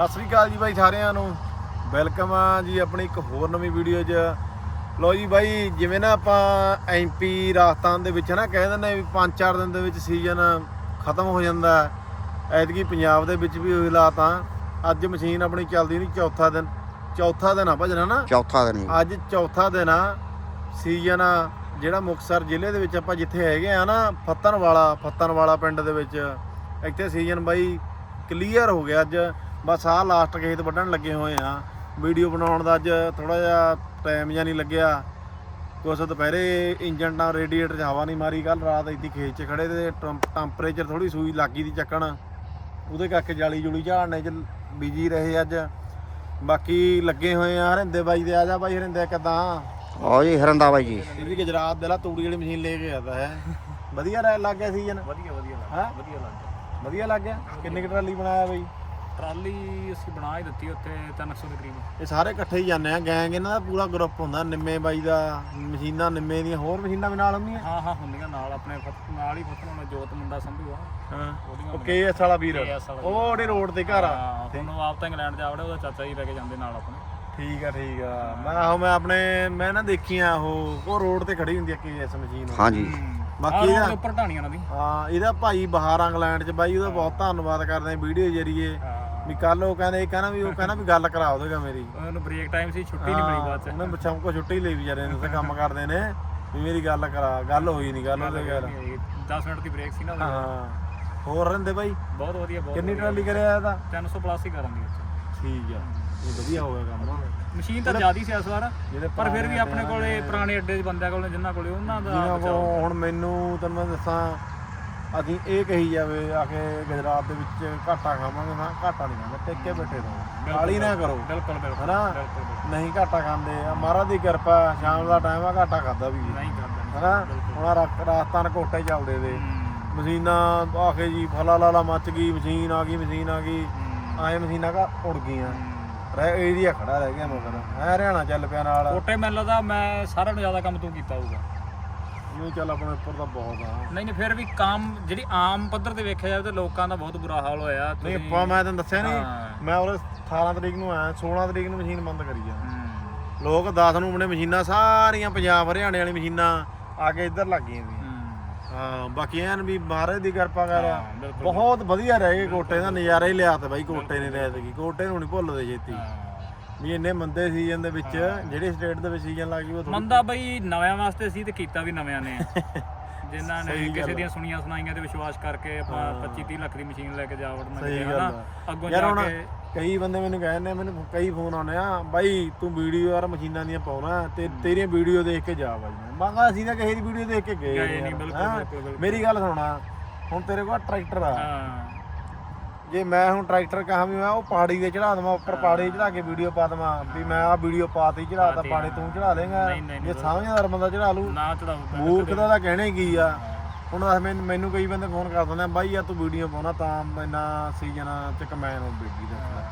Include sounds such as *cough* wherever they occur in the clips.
ਸਤਿ ਸ੍ਰੀ ਅਕਾਲ ਜੀ ਬਾਈ ਸਾਰਿਆਂ ਨੂੰ। ਵੈਲਕਮ ਆ ਜੀ ਆਪਣੀ ਇੱਕ ਹੋਰ ਨਵੀਂ ਵੀਡੀਓ 'ਚ। ਲੋ ਜੀ ਬਾਈ ਜਿਵੇਂ ਨਾ ਆਪਾਂ ਐਮਪੀ ਰਾਜਸਥਾਨ ਦੇ ਵਿੱਚ ਨਾ ਕਹਿ ਦਿੰਦੇ ਵੀ 5-4 ਦਿਨ ਦੇ ਵਿੱਚ ਸੀਜ਼ਨ ਖਤਮ ਹੋ ਜਾਂਦਾ। ਐਤਕੀ ਪੰਜਾਬ ਦੇ ਵਿੱਚ ਵੀ ਉਹੀ ਹਾਲਾਤ ਆ। ਅੱਜ ਮਸ਼ੀਨ ਆਪਣੀ ਚੱਲਦੀ ਨਹੀਂ ਚੌਥਾ ਦਿਨ। ਚੌਥਾ ਦਿਨ ਆ ਭਜਣਾ ਨਾ ਚੌਥਾ ਦਿਨ। ਅੱਜ ਚੌਥਾ ਦਿਨ ਆ। ਸੀਜ਼ਨ ਆ ਜਿਹੜਾ ਮੁਕਤਸਰ ਜ਼ਿਲ੍ਹੇ ਦੇ ਵਿੱਚ ਆਪਾਂ ਜਿੱਥੇ ਹੈਗੇ ਆ ਨਾ ਫੱਤਨਵਾਲਾ ਫੱਤਨਵਾਲਾ ਪਿੰਡ ਦੇ ਵਿੱਚ। ਇੱਥੇ ਸੀਜ਼ਨ ਬਾਈ ਕਲੀਅਰ ਹੋ ਗਿਆ ਅੱਜ। ਬਸ ਆਹ ਲਾਸਟ ਖੇਤ ਵੱਢਣ ਲੱਗੇ ਹੋਏ ਆ। ਵੀਡੀਓ ਬਣਾਉਣ ਦਾ ਅੱਜ ਥੋੜਾ ਜਿਹਾ ਟਾਈਮ ਜਾਂ ਨਹੀਂ ਲੱਗਿਆ। ਕੁਛ ਦੁਪਹਿਰੇ ਇੰਜਨ ਨਾਲ ਰੇਡੀਏਟਰ 'ਚ ਹਵਾ ਨਹੀਂ ਮਾਰੀ ਕੱਲ ਰਾਤ ਇੱਦੀ ਖੇਤ 'ਚ ਖੜੇ ਤੇ ਟੈਂਪਰੇਚਰ ਥੋੜੀ ਸੂਈ ਲੱਗੀ ਦੀ ਚੱਕਣ। ਉਹਦੇ ਕਰਕੇ ਜਾਲੀ ਜੁਲੀ ਝਾੜਨੇ 'ਚ ਬਿਜ਼ੀ ਰਹੇ ਅੱਜ। ਬਾਕੀ ਲੱਗੇ ਹੋਏ ਆ ਹਰਿੰਦੇ ਬਾਈ ਦੇ ਆ ਜਾ ਬਾਈ ਹਰਿੰਦੇ ਕਿਦਾਂ? ਆਓ ਜੀ ਹਰੰਦਾ ਬਾਈ ਜੀ। ਇਹ ਵੀ ਗੁਜਰਾਤ ਦੇ ਲਾ ਤੂੜੀ ਵਾਲੀ ਮਸ਼ੀਨ ਲੈ ਕੇ ਆਦਾ ਹੈ। ਵਧੀਆ ਲੱਗ ਗਿਆ ਸੀਜ਼ਨ? ਵਧੀਆ ਵਧੀਆ ਲੱਗ ਹਾਂ ਵਧੀਆ ਲੱਗ ਵਧੀਆ ਲੱਗ ਗਿਆ? ਕਿੰਨੇ ਕੁ ਟਰਾਲੀ ਬਣਾਇਆ ਬਾਈ? ਟਰਾਲੀ ਅਸੀਂ ਬਣਾ ਹੀ ਦਿੱਤੀ ਉੱਥੇ 300 ਦੇ ਕਰੀਬ। ਇਹ ਸਾਰੇ ਇਕੱਠੇ ਹੀ ਜਾਂਦੇ ਆ ਗੈਂਗ ਇਹਨਾਂ ਦਾ ਪੂਰਾ ਗਰੁੱਪ ਹੁੰਦਾ ਨਿੰਮੇ ਬਾਈ ਦਾ ਮਸ਼ੀਨਾਂ ਨਿੰਮੇ ਦੀਆਂ ਹੋਰ ਮਸ਼ੀਨਾਂ ਵੀ ਨਾਲ ਹੁੰਦੀਆਂ? ਹਾਂ ਹਾਂ ਹੁੰਦੀਆਂ ਨਾਲ ਆਪਣੇ ਫਤ- ਨਾਲ ਹੀ ਫਤਨ ਹੋਣਾ ਜੋਤ ਮੁੰਡਾ ਸੰਧੂ ਆ। ਹਾਂ। ਉਹਦੀਆਂ ਉਹ ਕੇਐਸ ਵਾਲਾ ਵੀਰ। KS ਵਾਲਾ ਉਹ ਉਹਦੇ ਰੋਡ ਤੇ ਘਰ ਆ। ਹਾਂ ਉਹਨੂੰ ਆਪ ਤਾਂ ਇੰਗਲੈਂਡ ਜਾ ਵੜਿਆ ਉਹਦਾ ਚਾਚਾ ਜੀ ਲੈ ਕੇ ਜਾਂਦੇ ਨਾਲ ਆਪਣੇ। ਠੀਕ ਆ ਠੀਕ ਆ। ਮੈਂ ਆਹੋ ਮੈਂ ਆਪਣੇ ਮੈਂ ਨਾ ਦੇਖੀਆਂ ਉਹ ਉਹ ਰੋਡ ਤੇ ਖੜੀ ਹੁੰਦੀ ਆ ਕੇਐਸ ਮਸ਼ੀਨ ਹਾਂ। ਜੀ ਬਾਕੀ ਬਾਕੀ ਇਹਦਾ- ਉੱਪਰ ਢਾਣੀਆਂ ਨਾਲ ਦੀ। ਹਾਂ ਇਹਦਾ ਭਾਈ ਬਹਾਰ ਇੰਗਲੈਂਡ ਚ ਬਾਈ ਉਹਦਾ ਬਹੁਤ ਧੰਨਵਾਦ ਕਰਦੇ ਆ ਵੀਡੀਓ ਜਰੀਏ। ਹਾਂ। ਵੀ ਕੱਲ ਉਹ ਕਹਿੰਦੇ ਇਹ ਕਹਿੰਦਾ ਵੀ ਉਹ ਕਹਿੰਦਾ ਵੀ ਗੱਲ ਕਰਾ ਉਹਦੇਗਾ ਮੇਰੀ। ਉਹਨੂੰ ਬ੍ਰੇਕ ਟਾਈਮ ਸੀ ਛੁੱਟੀ ਨਹੀਂ ਮਿਲੀ ਬਾਅਦ ਚ। ਉਹਨੇ ਬੱਚਾ ਕੋ ਛੁੱਟੀ ਲਈ ਵਿਚਾਰੇ ਨੇ ਤੇ ਕੰਮ ਕਰਦੇ ਨੇ ਵੀ ਮੇਰੀ ਗੱਲ ਕਰਾ ਗੱਲ ਹੋਈ ਨਹੀਂ ਗੱਲ ਉਹਦੇ ਗੱਲ 10 ਮਿੰਟ ਦੀ ਬ੍ਰੇਕ ਸੀ ਨਾ ਉਹਦੇ ਹਾਂ। ਹੋਰ ਰਹਿੰਦੇ ਬਾਈ? ਬਹੁਤ ਵਧੀਆ ਬਹੁਤ ਕਿੰਨੀ ਟਰਾਲੀ ਕਰਿਆ ਇਹਦਾ? 300 ਪਲੱਸ ਹੀ ਉੱਥੇ ਠੀਕ ਆ। ਇਹ ਵਧੀਆ ਹੋ ਗਿਆ ਕੰਮ। ਮਸ਼ੀਨ ਤਾਂ ਜ਼ਿਆਦੀ ਸੀ ਇਸ ਵਾਰ ਪਰ ਫਿਰ ਵੀ ਆਪਣੇ ਕੋਲੇ ਪੁਰਾਣੇ ਅੱਡੇ ਦੇ ਬੰਦਿਆਂ ਕੋਲੇ ਜਿਨ੍ਹਾਂ ਕੋਲੇ ਉਹਨਾਂ ਦਾ ਹੁਣ ਮੈਨੂੰ ਤੈਨੂੰ ਮੈਂ ਦੱਸਾਂ ਅਸੀਂ ਇਹ ਕਹੀ ਜਾਵੇ ਆ ਕੇ ਗੁਜਰਾਤ ਦੇ ਵਿੱਚ ਘਾਟਾ ਖਾਵਾਂਗੇ ਨਾ ਘਾਟਾ ਨਹੀਂ ਖਾਂਦੇ ਟਿੱਕੇ ਬੈਠੇ ਰਹੋ। ਕਾਲੀ ਨਾ ਕਰੋ। ਬਿਲਕੁਲ ਬਿਲਕੁਲ ਹਨਾ। ਨਹੀਂ ਘਾਟਾ ਖਾਂਦੇ ਆ। ਮਹਾਰਾਜ ਦੀ ਕਿਰਪਾ ਸ਼ਾਮ ਦਾ ਟਾਈਮ ਆ ਘਾਟਾ ਖਾਦਾ ਵੀ। ਨਹੀਂ ਕਰਦੇ ਹਨਾ? ਹੁਣ ਰਾਜਸਥਾਨ ਕੋਟੇ ਚੱਲਦੇ ਦੇ ਮਸ਼ੀਨਾਂ ਆਖੇ ਜੀ ਫਲਾ ਲਾਲਾ ਮੱਚ ਗਈ ਮਸ਼ੀਨ ਆ ਗਈ ਮਸ਼ੀਨ ਆ ਗਈ। ਆਏ ਮਸ਼ੀਨਾਂ ਕਾ ਉੜ ਗਈਆਂ। ਰਹਿ ਏਰੀਆ ਖੜਾ ਰਹਿ ਗਿਆ ਮਗਰ। ਐ ਹਰਿਆਣਾ ਚੱਲ ਪਿਆ ਨਾਲ। ਕੋਟੇ ਮੈਨੂੰ ਲੱਗਦਾ ਮੈਂ ਸਾਰਿਆਂ ਨੂੰ ਜ਼ਿਆਦਾ ਕੰਮ ਤੂੰ ਕੀਤਾ ਹੋਊਗਾ। ਨਹੀਂ ਚੱਲ ਆਪਣੇ ਉੱਪਰ ਤਾਂ ਬਹੁਤ ਆ ਨਹੀਂ ਨਹੀਂ ਫਿਰ ਵੀ ਕੰਮ ਜਿਹੜੀ ਆਮ ਪੱਧਰ ਤੇ ਵੇਖਿਆ ਜਾਵੇ ਤਾਂ ਲੋਕਾਂ ਦਾ ਬਹੁਤ ਬੁਰਾ ਹਾਲ ਹੋਇਆ ਨਹੀਂ ਤੁਸੀਂ- ਆਪਾਂ ਮੈਂ ਤੈਨੂੰ ਦੱਸਿਆ ਨਹੀਂ। ਮੈਂ ਉਹ 18 ਤਰੀਕ ਨੂੰ ਆਇਆ 16 ਤਰੀਕ ਨੂੰ ਮਸ਼ੀਨ ਬੰਦ ਕਰੀ ਆ ਹੂੰ, ਲੋਕ 10 ਨੂੰ ਆਪਣੇ ਮਸ਼ੀਨਾਂ ਸਾਰੀਆਂ ਪੰਜਾਬ ਹਰਿਆਣੇ ਵਾਲੀ ਮਸ਼ੀਨਾਂ ਆ ਕੇ ਇੱਧਰ ਲੱਗ ਗਈਆਂ ਹੂੰ। ਹਾਂ ਬਾਕੀ ਐਨ ਵੀ ਮਹਾਰਾਜ ਦੀ ਕਿਰਪਾ ਕਰ ਹਾਂ, ਬਿਲਕੁਲ। ਬਹੁਤ ਵਧੀਆ ਰਹਿ ਗਏ ਕੋਟੇ ਦਾ ਨਜ਼ਾਰਾ ਹੀ ਲਿਆ ਤੇ ਬਾਈ ਕੋਟੇ ਨੇ ਰਹਿ ਤੇ ਕੋਟੇ ਨੂੰ ਨਹੀਂ ਭੁੱਲਦੇ ਛੇਤੀ ਹਾਂ। ਵੀ ਇੰਨੇ ਮੰਦੇ ਸੀਜ਼ਨ ਦੇ ਵਿੱਚ ਜਿਹੜੇ ਸਟੇਟ ਦੇ ਵਿੱਚ ਸੀਜ਼ਨ ਲੱਗ ਉਹ ਥੋੜ੍ਹੀ- ਮੰਦਾ ਬਈ ਨਵਿਆਂ ਵਾਸਤੇ ਸੀ ਤੇ ਕੀਤਾ ਵੀ ਨਵਿਆਂ ਨੇ। *laughs* ਜਿਨ੍ਹਾਂ ਨੇ ਕਿਸੇ ਦੀਆਂ ਸੁਣੀਆਂ ਸੁਣਾਈਆਂ ਤੇ ਵਿਸ਼ਵਾਸ ਕਰਕੇ ਆਪਾਂ 25 30 ਲੱਖ ਦੀ ਮਸ਼ੀਨ ਲੈ ਕੇ ਜਾ ਵੜਨਾ ਸਹੀ ਗੱਲ ਆ। ਅੱਗੋਂ ਯਾਰ ਜਾ ਹੁਣ ਕੇ ਕਈ ਬੰਦੇ ਮੈਨੂੰ ਕਹਿੰਦੇ ਮੈਨੂੰ ਕਈ ਫੋਨ ਆਉਂਦੇ ਆ ਬਾਈ ਤੂੰ ਵੀਡੀਓ ਯਾਰ ਮਸ਼ੀਨਾਂ ਦੀਆਂ ਪਾਉਣਾ ਤੇ ਤੇਰੀਆਂ ਵੀਡੀਓ ਦੇਖ ਕੇ ਜਾ ਬਾਈ ਮੈਂ। ਕਿਹਾ ਅਸੀਂ ਤਾਂ ਕਿਸੇ ਦੀ ਵੀਡੀਓ ਦੇਖ ਕੇ ਗਏ ਗਏ ਯਾਰ, ਨਹੀਂ, ਬਿਲਕੁਲ, ਹੈਂ? ਬਿਲਕੁਲ, ਬਿਲਕੁਲ। ਮੇਰੀ ਗੱਲ ਸੁਣਾ ਹੁਣ ਤੇਰੇ ਕੋਲ ਟਰੈਕਟਰ ਆ। ਹਾਂ। ਜੇ ਮੈਂ ਹੁਣ ਟਰੈਕਟਰ ਕਹਾਂ ਵੀ ਮੈਂ ਉਹ ਪਾੜੀ ਦੇ ਚੜਾ ਦਵਾਂ ਉੱਪਰ ਪਾੜੀ ਚੜਾ ਕੇ ਵੀਡੀਓ ਪਾ ਦਵਾਂ ਵੀ ਮੈਂ ਆ ਵੀਡੀਓ ਪਾਤੀ ਚੜਾਤਾ ਪਾੜੀ ਤੂੰ ਚੜਾ ਲੇਗਾ। ਜੇ ਸਮਝਦਾਰ ਬੰਦਾ ਚੜਾ ਲੂ ਨਾ ਚੜਾਓ ਮੂਰਖ ਦਾ ਤਾਂ ਕਹਿਣਾ ਕੀ ਆ। ਹੁਣ ਦੱਸ ਮੈਨੂੰ ਕਈ ਬੰਦੇ ਫੋਨ ਕਰ ਦਿੰਦੇ ਆ ਬਾਈ ਆ ਤੂੰ ਵੀਡੀਓ ਪਾਉਣਾ ਤਾਂ ਮੈਨਾਂ ਸੀਜ਼ਨ ਚ ਕਮੈਨ ਹੋ ਬੇਗੀ ਦਾ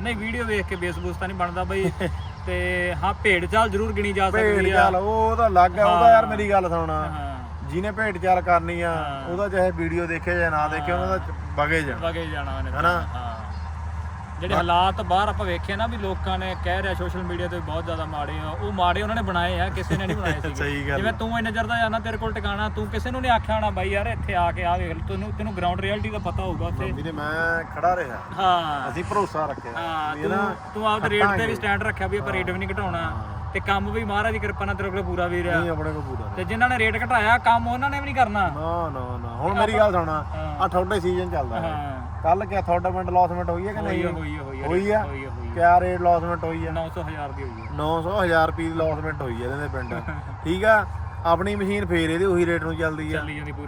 ਨਹੀਂ ਵੀਡੀਓ ਵੇਖ ਕੇ ਬੇਸ ਬੂਸ ਤਾਂ ਨਹੀਂ ਬਣਦਾ ਬਈ। *laughs* ਤੇ ਹਾਂ ਭੇਡ ਚਾਲ ਜ਼ਰੂਰ ਗਿਣੀ ਜਾ ਭੇਡ ਸਕਦੀ ਆ। ਚਾਲ ਉਹ ਤਾਂ ਲੱਗ ਆ ਉਹਦਾ ਯਾਰ ਮੇਰੀ ਗੱਲ ਸੁਣ। ਜਿਹਨੇ ਭੇਡ ਚਾਲ ਕਰਨੀ ਆ। ਉਹਦਾ ਚਾਹੇ ਵੀਡੀਓ ਦੇਖੇ ਜਾਂ ਨਾ ਦੇਖੇ ਉਹਨਾਂ ਦਾ ਵਗੇ ਜਾ ਵਗੇ ਜਾਣਾ ਹਨਾ? ਹਾਂ। ਜਿਹੜੇ ਹਾਲਾਤ ਬਾਹਰ ਆਪਾਂ ਵੇਖੇ ਨਾ ਵੀ ਲੋਕਾਂ ਨੇ ਕਹਿ ਰਿਹਾ ਸੋਸ਼ਲ ਮੀਡੀਆ ਤੇ ਬਹੁਤ ਜ਼ਿਆਦਾ ਮਾੜੇ ਆ ਉਹ ਮਾੜੇ ਉਹਨਾਂ ਨੇ ਬਣਾਏ ਆ ਕਿਸੇ ਨੇ ਨਹੀਂ ਬਣਾਏ *laughs* ਗੱਲ। ਜਿਵੇਂ ਤੂੰ ਇੰਨੇ ਚਿਰ ਦਾ ਜਾਣਾ ਤੇਰੇ ਕੋਲ ਟਿਕਾਣਾ ਤੂੰ ਕਿਸੇ ਨੂੰ ਨਹੀਂ ਆਖਿਆ ਹੋਣਾ ਬਾਈ ਯਾਰ ਇੱਥੇ ਆ ਕੇ ਆ ਵੇਖ ਤੈਨੂੰ ਤੈਨੂੰ ਗਰਾਊਂਡ ਰਿਐਲਿਟੀ ਦਾ ਪਤਾ ਹੋਊਗਾ ਉੱਥੇ। ਵੀਰੇ ਮੈਂ ਖੜਾ ਰਿਹਾ। ਹਾਂ। ਅਸੀਂ ਭਰੋਸਾ ਰੱਖਿਆ। ਹਾਂ ਨਾ ਤੂੰ ਆਪਦੇ ਰੇਟ ਤੇ ਵੀ ਸਟੈਂਡ ਰੱਖਿਆ ਵੀ ਆਪਾਂ ਰੇਟ ਵੀ ਨਹੀਂ ਘਟਾਉਣਾ। ਤੇ ਕੰਮ ਵੀ ਮਹਾਰਾਜ ਦੀ ਕਿਰਪਾ ਨਾਲ ਤੇਰੇ ਕੋਲ ਪੂਰਾ ਵੀ ਰਿਹਾ ਨਹੀਂ ਆਪਣੇ ਕੋਲ ਪੂਰਾ ਤੇ ਜਿਨ੍ਹਾਂ ਨੇ ਰੇਟ ਘਟਾਇਆ ਕੰਮ ਉਹਨਾਂ ਨੇ ਵੀ ਨਹੀਂ ਕਰਨਾ। ਨਾ ਨਾ ਨਾ। ਹੁਣ ਮੇਰੀ ਗੱਲ ਸੁਣਾ ਆ ਤੁਹਾਡੇ ਸੀਜ਼ਨ ਚੱਲਦਾ ਹੈ। ਕੱਲ ਕਿਆ ਤੁਹਾਡਾ ਪਿੰਡ ਲੌਸਮੈਂਟ ਹੋਈ ਹੈ ਕਿ ਨਹੀਂ? ਆ, ਹੋਈ ਆ, ਹੋਈ ਆ, ਹੋਈ ਆ ਆ, ਆ। ਕਿਆ ਰੇਟ ਲੌਸਮੈਂਟ ਹੋਈ ਆ 900 ਹਜ਼ਾਰ ਦੀ ਹੋਈ ਹੈ। 900 1000 ਰੁਪਏ ਦੀ ਲੌਸਮੈਂਟ ਹੋਈ ਹੈ ਇਹਦੇ ਪਿੰਡ। *laughs* ਠੀਕ ਆ? ਆਪਣੀ ਮਸ਼ੀਨ ਫੇਰ ਇਹਦੇ ਉਹੀ ਰੇਟ ਨੂੰ ਚੱਲਦੀ ਆ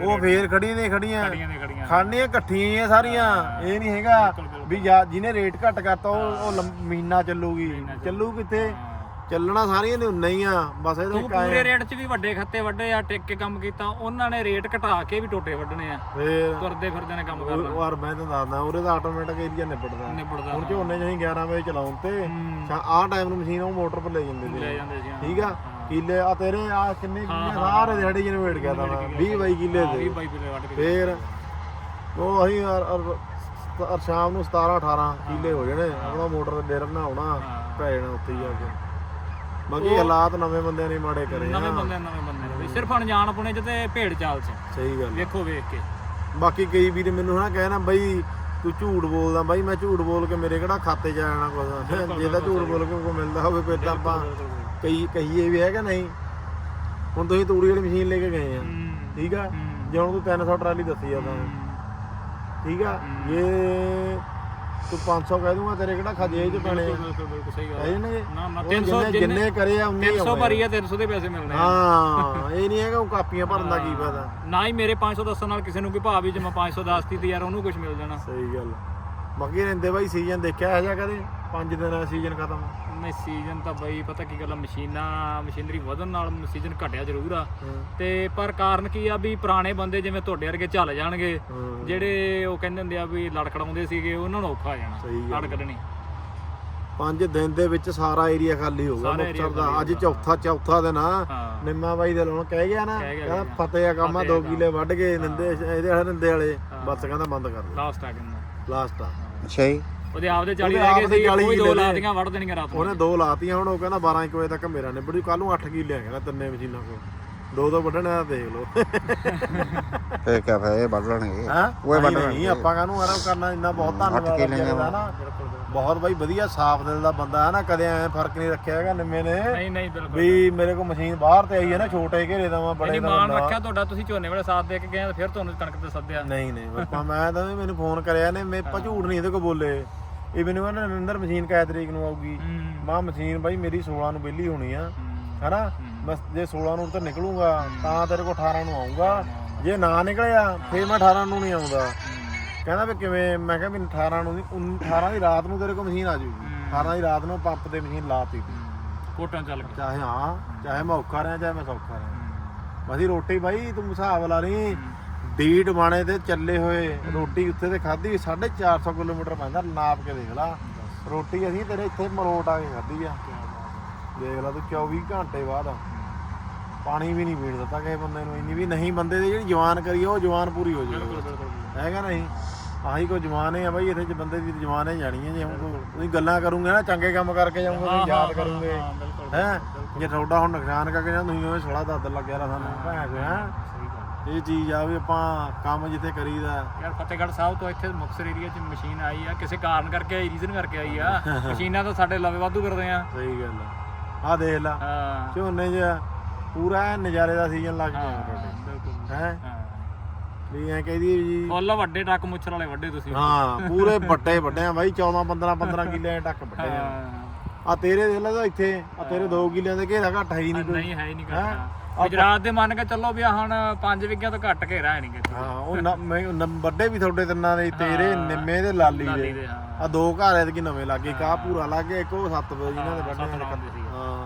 ਉਹ ਫੇਰ ਖੜੀਆਂ ਨੇ ਖੜੀਆਂ ਖਾਣੀਆਂ ਇਕੱਠੀਆਂ ਹੀ ਆ ਸਾਰੀਆਂ। ਇਹ ਨਹੀਂ ਹੈਗਾ ਵੀ ਜਿਹਨੇ ਰੇਟ ਘੱਟ ਕਰਤਾ ਉਹ ਮਹੀਨਾ ਚੱਲੂਗੀ। ਚੱਲੂ। ਕਿੱਥੇ? ਚੱਲਣਾ ਸਾਰੀਆਂ ਨੇ ਉਨਾ ਹੀ ਆ ਬਸ ਇਹਦੇ ਤੂੰ ਪੂਰੇ ਰੇਟ 'ਚ ਵੀ ਵੱਡੇ ਖੱਤੇ ਵੱਡੇ ਆ ਟਿਕ ਕੇ ਕੰਮ ਕੀਤਾ ਉਹਨਾਂ ਨੇ ਰੇਟ ਘਟਾ ਕੇ ਵੀ ਟੋਟੇ ਵੱਢਣੇ ਆ। ਫੇਰ। ਤੁਰਦੇ ਫਿਰਦੇ ਨੇ ਕੰਮ ਕਰਨਾ। ਯਾਰ ਮੈਂ ਤਾਂ ਦੱਸਦਾ ਉਹਦੇ ਦਾ ਆਟੋਮੈਟਿਕ ਏਰੀਆ ਨਿਬੜਦਾ। ਨਿਬੜਦਾ ਹੁਣ ਝੋਨੇ ਅਸੀਂ 11 ਵਜੇ ਚਲਾਉਣ ਤੇ ਆਹ ਟਾਈਮ ਨੂੰ ਮਸ਼ੀਨ ਉਹ ਮੋਟਰ ਪਰ ਲੈ ਜਾਂਦੇ ਲੈ ਸੀ ਜਾਂਦੇ ਸੀ ਹਾਂ। ਠੀਕ ਆ? ਕਿੱਲੇ ਆ ਤੇਰੇ ਆ ਕਿੰਨੇ ਕਿੱਲੇ ਸਾਰੇ ਦਿਹਾੜੀ ਜਿਹਨੂੰ ਵੇਟ ਗਿਆ ਤਾਂ 20 ਬਾਈ ਕਿੱਲੇ ਦੇ ਬਾਈ ਪਿਲੇ ਵੱਢ ਕੇ ਫੇਰ ਉਹ ਅਸੀਂ ਯਾਰ ਅਰ- ਸਤ- ਸ਼ਾਮ ਨੂੰ 17 18 ਕਿੱਲੇ ਹੋ ਜਾਣੇ। ਆਪਣਾ ਮੋਟਰ ਤੇ ਡੇਰ ਬਣਾਉਣਾ ਹਾਂ। ਪੈ ਜਾਣਾ ਉੱਥੇ ਹੀ ਜਾ ਕੇ। ਬਾਕੀ ਹਾਲਾਤ ਨਵੇਂ ਬੰਦਿਆਂ ਨੇ ਮਾੜੇ ਕਰੇ ਨਵੇਂ ਬੰਦੇ ਨਵੇਂ ਬੰਦੇ ਨੇ ਬਈ ਸਿਰਫ ਅਣਜਾਣ ਪੁਣੇ ਚ ਤੇ ਭੇਡ ਚਾਲ ਚ। ਸਹੀ ਗੱਲ ਵੇਖੋ ਵੇਖ ਕੇ। ਬਾਕੀ ਕਈ ਵੀਰ ਮੈਨੂੰ ਹਨਾ ਕਹਿਣਾ ਬਈ ਤੂੰ ਝੂਠ ਬੋਲਦਾ ਬਾਈ ਮੈਂ ਝੂਠ ਬੋਲ ਕੇ ਮੇਰੇ ਕਿਹੜਾ ਖਾਤੇ 'ਚ ਆਣਾ ਕੁਝ ਜੇ ਤਾਂ ਝੂਠ ਬੋਲ ਕੇ ਕੋਈ ਮਿਲਦਾ ਹੋਵੇ ਫਿਰ ਤਾਂ ਆਪਾਂ ਕਈ ਕਹੀਏ ਵੀ ਹੈਗਾ ਨਹੀਂ। ਹੁਣ ਤੁਸੀਂ ਤੂੜੀ ਵਾਲੀ ਮਸ਼ੀਨ ਲੈ ਕੇ ਗਏ ਆ। ਹੂੰ ਠੀਕ ਆ? ਹੂੰ। ਜੇ ਹੁਣ ਤੂੰ 300 ਟਰਾਲੀ ਦੱਸੀ ਆ ਤਾਂ। ਠੀਕ ਆ? ਜੇ ਤੂੰ 500 ਕਹਿ ਦੂੰਗਾ ਤੇਰੇ ਕਿਹੜਾ ਖਾਜੇ 'ਚ ਪੈਣੇ ਆ? ਬਿਲਕੁਲ ਬਿਲਕੁਲ ਸਹੀ ਗੱਲ ਹੈ ਹੈ। ਨੇ ਨਾ ਨਾ ਉਹ 300 ਜਿੰਨੇ ਜਿੰਨੇ ਕਰੇ ਆ ਉਨੇ ਹੀ 300 ਆਉਣੇ ਭਰੀ ਆ 300 ਦੇ ਪੈਸੇ ਮਿਲਣੇ ਆ। ਹਾਂ ਇਹ ਨਹੀਂ ਹੈਗਾ ਉਹ ਕਾਪੀਆਂ ਭਰਨ ਦਾ ਕੀ ਫਾਇਦਾ? ਨਾ ਹੀ ਮੇਰੇ 500 ਦੱਸਣ ਨਾਲ ਕਿਸੇ ਨੂੰ ਕੋਈ ਭਾਅ ਵੀ ਜੇ ਮੈਂ 500 ਦੱਸਤੀ ਤੇ ਯਾਰ ਉਹਨੂੰ ਕੁਝ ਮਿਲ ਜਾਣਾ। ਸਹੀ ਗੱਲ ਬਾਕੀ ਰਹਿੰਦੇ ਬਾਈ ਸੀਜ਼ਨ ਦੇਖਿਆ ਹੈ ਜਾਂ ਕਦੇ? 5 ਦਿਨ ਦਾ ਸੀਜ਼ਨ ਖਤਮ? ਨਹੀਂ ਸੀਜ਼ਨ ਤਾਂ ਬਈ ਪਤਾ ਕੀ ਗੱਲ ਆ ਮਸ਼ੀਨਾਂ ਮਸ਼ੀਨਰੀ ਵਧਣ ਨਾਲ ਸੀਜ਼ਨ ਘਟਿਆ ਜ਼ਰੂਰ ਆ। ਤੇ ਪਰ ਕਾਰਨ ਕੀ ਆ ਵੀ ਪੁਰਾਣੇ ਬੰਦੇ ਜਿਵੇਂ ਤੁਹਾਡੇ ਵਰਗੇ ਚੱਲ ਜਾਣਗੇ ਜਿਹੜੇ ਉਹ ਕਹਿੰਦੇ ਹੁੰਦੇ ਆ ਵੀ ਲੜਖੜਾਉਂਦੇ ਸੀਗੇ ਉਹਨਾਂ ਨੂੰ ਔਖਾ ਆ ਜਾਣਾ ਲੜ ਕੱਢਣੀ। ਪੰਜ ਦਿਨ ਦੇ ਵਿੱਚ ਸਾਰਾ ਏਰੀਆ ਖਾਲੀ ਹੋ ਗਿਆ ਸਾਰਾ ਮੁਕਤਸਰ ਦਾ। ਅੱਜ ਚੌਥਾ ਚੌਥਾ ਦਿਨ ਆ। ਨਿੰਮਾ ਬਾਈ ਦੇ ਲੋਣ ਕਹਿ ਗਿਆ ਨਾ ਕਹਿੰਦਾ। ਫਤਿਹ ਆ ਕੰਮ ਆ ਫਤਿਹ ਦੋ ਆ ਕੰਮ। ਕਿਲੇ ਵੱਢ ਕੇ ਨਿੰਦੇ ਇਹਦੇ ਵਾਲੇ ਨਿੰਦੇ ਵਾਲੇ। ਬਸ ਕਹਿੰਦਾ ਬੰਦ ਕਰ ਦੇ। ਲਾਸਟ ਆ ਕਹਿੰਦਾ। ਲਾਸਟ ਆ। ਅੱਛਾ ਜੀ। ਉਹਦੇ ਆਪਦੇ 40 ਉਹਦੇ ਰਹਿ ਗਏ ਸੀ 40 ਕੋਈ ਦੋ ਲਾਤੀਆਂ ਵੜ ਦੇਣੀਆਂ ਰਾਤ ਨੂੰ। ਉਹਨੇ ਦੋ ਲਾਤੀਆਂ ਹੁਣ ਉਹ ਕਹਿੰਦਾ 12 1 ਵਜੇ ਤੱਕ ਮੇਰਾ ਨਿਬੜੂ ਕੱਲ ਨੂੰ 8 ਕਿਲੇ ਆ ਕਹਿੰਦਾ ਤਿੰਨੇ ਮਸ਼ੀਨਾਂ ਕੋਲ। ਦੋ ਦੋ ਵੱਢਣੇ ਆ ਦੇਖ ਲਓ। ਫੇਰ ਕਿਆ ਫਾਇਦਾ ਇਹ ਵੱਢ ਲੈਣਗੇ। ਹਾਂ? ਉਹ ਵੱਢ ਨਹੀਂ ਆਪਾਂ ਕਾਹਨੂੰ ਆਰਾਮ ਕਰਨਾ ਇੰਨਾ ਬਹੁਤ ਧੰਨਵਾਦ। ਨਾ ਬਹੁਤ ਬਾਈ ਵਧੀਆ ਸਾਫ਼ ਦਿਲ ਦਾ ਬੰਦਾ ਹੈ ਨਾ ਕਦੇ ਐ ਫ਼ਰਕ ਨਹੀਂ ਰੱਖਿਆ ਹੈਗਾ ਨਿੰਮੇ ਨੇ। ਨਹੀਂ ਨਹੀਂ ਬਿਲਕੁਲ ਵੀ ਮੇਰੇ ਕੋਲ ਮਸ਼ੀਨ ਬਾਹਰ ਤੇ ਆਈ ਹੈ ਨਾ ਛੋਟੇ ਘੇਰੇ ਦਾ ਮੈਂ ਬੜੇ ਦਾ ਬੰਦਾ। ਰੱਖਿਆ ਤੁਹਾਡਾ ਤੁਸੀਂ ਝੋਨੇ ਵੇਲੇ ਸਾਥ ਦੇ ਕੇ ਗਏ ਫਿਰ ਤੁਹਾਨੂੰ ਕਣਕ ਤੇ ਸੱਦਿਆ। ਨਹੀਂ ਨਹੀਂ ਬਾਪਾ ਮੈਂ ਤਾਂ ਮੈਨੂੰ ਫੋਨ ਕਰਿਆ ਨੇ ਮੈਂ ਆਪਾਂ ਝੂਠ ਨਹੀਂ ਇਹਦੇ ਕੋਲ ਬੋਲੇ। ਇਹ ਮੈਨੂੰ ਕਹਿੰਦਾ ਨਰਿੰਦਰ ਮਸ਼ੀਨ ਕੈ ਤਰੀਕ ਨੂੰ ਆਊਗੀ? ਮਾਂ ਮਸ਼ੀਨ ਬਾਈ ਮੇਰੀ 16 ਨੂੰ ਵਿਹਲੀ ਹੋਣੀ ਆ। ਹੈਨਾ? ਮੈਂ ਜੇ 16 ਨੂੰ ਤਾਂ ਨਿਕਲੂੰਗਾ ਤਾਂ ਤੇਰੇ ਕੋਲ 18 ਨੂੰ ਆਉਂਗਾ ਜੇ ਨਾ ਨਿਕਲਿਆ ਫੇਰ ਮੈਂ 18 ਨੂੰ ਨਹੀਂ ਆਉਂਦਾ। ਕਹਿੰਦਾ ਵੀ ਕਿਵੇਂ? ਮੈਂ ਕਿਹਾ ਵੀ 18 ਨੂੰ ਨਹੀਂ 18 ਦੀ ਰਾਤ ਨੂੰ ਤੇਰੇ ਕੋਲ ਮਸ਼ੀਨ ਆ ਜਾਊਗੀ। 18 ਦੀ ਰਾਤ ਨੂੰ ਪੰਪ ਤੇ ਮਸ਼ੀਨ ਲਾਤੀ ਕੋਟਾਂ ਚੱਲ ਗਏ ਚਾਹੇ ਹਾਂ ਚਾਹੇ ਮੈਂ ਔਖਾ ਰਿਹਾ ਚਾਹੇ ਮੈਂ ਸੌਖਾ ਰਿਹਾ। ਬਸੀ ਰੋਟੀ ਬਾਈ ਤੂੰ ਹਿਸਾਬ ਲਾ ਲਈ। ਡੀਟ ਬਾਣੇ ਤੇ ਚੱਲੇ ਹੋਏ ਰੋਟੀ ਉੱਥੇ ਤੇ ਖਾਧੀ 450 ਕਿਲੋਮੀਟਰ ਪੈਂਦਾ ਨਾਪ ਕੇ ਦੇਖ ਲਾ। ਰੋਟੀ ਅਸੀਂ ਤੇਰੇ ਇੱਥੇ ਮਰੋਟ ਆ ਕੇ ਖਾਧੀ ਆ। ਦੇਖ ਲਾ ਤੂੰ 24 ਘੰਟੇ ਬਾਅਦ। ਪਾਣੀ ਵੀ ਨਹੀਂ ਪੀਣ ਦਿੱਤਾ ਕਿਸੇ ਬੰਦੇ ਨੂੰ ਇੰਨੀ ਵੀ ਨਹੀਂ ਬੰਦੇ ਦੀ ਜਿਹੜੀ ਜਵਾਨ ਕਰੀ ਉਹ ਜਵਾਨ ਪੂਰੀ ਹੋ ਜਾਵੇ ਹੈਗਾ ਨਹੀਂ? ਆਹੀ ਕੋ ਜਵਾਨ ਆ ਬਾਈ ਇੱਥੇ ਚ ਬੰਦੇ ਦੀ ਜਵਾਨ ਹੈ ਜਾਣੀ ਹੈ ਜੇ ਹੁਣ ਤੁਸੀਂ ਗੱਲਾਂ ਕਰੋਗੇ ਨਾ ਚੰਗੇ ਕੰਮ ਕਰਕੇ ਜਾਓਗੇ ਤੁਸੀਂ ਯਾਦ ਕਰੋਗੇ। ਹਾਂ ਜੇ ਤੁਹਾਡਾ ਹੁਣ ਨੁਕਸਾਨ ਕਰਕੇ ਜਾਂ ਤੁਸੀਂ ਉਹ ਸੋਲਾ ਦੱਦ ਲੱਗਿਆ ਰਾ ਸਾਨੂੰ ਭੈਣ ਹੈ? ਇਹ ਚੀਜ਼ ਆ ਵੀ ਆਪਾਂ ਕੰਮ ਜਿੱਥੇ ਕਰੀਦਾ। ਯਾਰ ਫਤਿਹਗੜ੍ਹ ਸਾਹਿਬ ਤੋਂ ਇੱਥੇ ਮੁਕਤਸਰ ਏਰੀਆ 'ਚ ਮਸ਼ੀਨ ਆਈ ਆ ਕਿਸੇ ਕਾਰਨ ਕਰਕੇ ਆਈ ਰੀਜ਼ਨ ਕਰਕੇ ਆਈ ਆ। *laughs* ਮਸ਼ੀਨਾਂ ਤਾਂ ਸਾਡੇ ਲਵੇ ਵਾਧੂ ਕਰਦੇ ਆ। ਸਹੀ ਗੱਲ ਆ। ਦੇਖ ਲਾ ਹਾਂ। ਝੋਨੇ 'ਚ ਪੂਰਾ ਨਜ਼ਾਰੇ ਦਾ ਸੀਜ਼ਨ ਲੱਗ ਗਿਆ। ਹਾਂ, ਤੁਹਾਡੇ ਵੀ ਐ ਕਹਦੀ ਜੀ। ਫੁੱਲ ਵੱਡੇ ਟੱਕ ਮੁੱਛਰ ਵਾਲੇ ਵੱਡੇ ਤੁਸੀਂ। ਹਾਂ ਪੂਰੇ ਵੱਡੇ ਵੱਡੇ ਆ ਬਾਈ 14 15 15 ਕਿੱਲੇ ਟੱਕ ਵੱਡੇ ਆ। ਆ ਤੇਰੇ ਦੇਖ ਲੈ ਇੱਥੇ ਆ ਤੇਰੇ 2 ਕਿੱਲਿਆਂ ਦੇ ਘੇਰਾ ਘੱਟ ਹੈ ਹੀ ਨਹੀਂ ਨਹੀਂ ਹੈ ਹੀ ਨਹੀਂ ਹੈਂ? ਗੁਜਰਾਤ ਦੇ ਮੰਨ ਕੇ ਚੱਲੋ ਵੀ ਆਹ ਹੁਣ 5 ਵਿਗਿਆ ਤੋਂ ਘੱਟ ਘੇਰਾ ਹੈ ਨਹੀਂ ਕਿਤੇ ਹਾਂ ਉਹ ਨ- ਮੈਂ ਨ- ਵੱਡੇ ਵੀ ਤੁਹਾਡੇ ਤਿੰਨਾਂ ਦੇ ਤੇਰੇ ਨਿੰਮੇ ਦੇ ਲਾਲੀ ਲਾਲੀ ਦੇ। ਦੇ ਹਾਂ। ਆ ਦੋ ਘਰ ਐਤਕੀ ਨਵੇਂ ਲੱਗੇ ਕਾ ਪੂਰਾ ਲੱਗੇ ਇੱਕ ਉਹ ਸੱਤ ਵਜੇ ਜਿਨ੍ਹਾਂ ਦੇ ਵੱਡੇ ਸੀ। ਹਾਂ।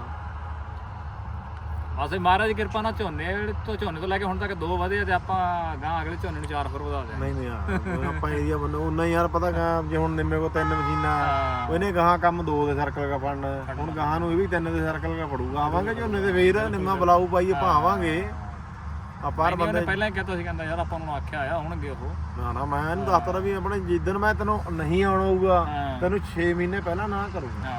ਇਹ ਮਹਾਰਾਜ ਦੀ ਕਿਰਪਾ ਨਾਲ ਝੋਨੇ ਤੋਂ ਝੋਨੇ ਤੋਂ ਲੈ ਕੇ ਹੁਣ ਤੱਕ ਦੋ ਵਧੇ ਆ ਤੇ ਆਪਾਂ ਗਾਂ ਅਗਲੇ ਝੋਨੇ ਨੂੰ ਚਾਰ ਹੋਰ ਵਧਾ ਦਿਆਂਗੇ। ਨਹੀਂ ਨਹੀਂ ਯਾਰ ਆਪਾਂ ਏਰੀਆ ਬੰਨੋ ਉਨਾ ਹੀ ਯਾਰ ਪਤਾ ਗਾ ਜੇ ਹੁਣ ਨਿੰਮੇ ਕੋ ਤਿੰਨ ਮਸ਼ੀਨਾਂ ਹਾਂ। ਉਹਨੇ ਗਾਹਾਂ ਕੰਮ ਦੋ ਦੇ ਸਰਕਲ ਦਾ ਫੜਨਾ। ਹੁਣ ਗਾਹਾਂ ਨੂੰ ਇਹ ਵੀ ਤਿੰਨ ਦੇ ਸਰਕਲ ਦਾ ਫੜੂਗਾ। ਆਵਾਂਗੇ ਝੋਨੇ ਦੇ ਵੀਰ ਨਿੰਮਾ ਬਲਾਊ ਪਾਈ ਆਪਾਂ ਆਵਾਂਗੇ ਆਪਾਂ ਬੰਦੇ ਪਹਿਲਾਂ ਕਹਿਤਾ ਸੀ ਕਹਿੰਦਾ ਯਾਰ ਆਪਾਂ ਨੂੰ ਆਖਿਆ ਆ ਹੋਣਗੇ ਉਹ। ਨਾ ਨਾ ਮੈਂ ਇਹਨੂੰ ਦੱਸਦਾ ਵੀ ਆਪਣੇ ਜਿੱਦਣ ਮੈਂ ਤੈਨੂੰ ਨਹੀਂ ਆਉਣਾ ਹੋਊਗਾ। ਤੈਨੂੰ 6 ਮਹੀਨੇ ਪਹਿਲਾਂ ਨਾ ਕਰੂੰਗਾ।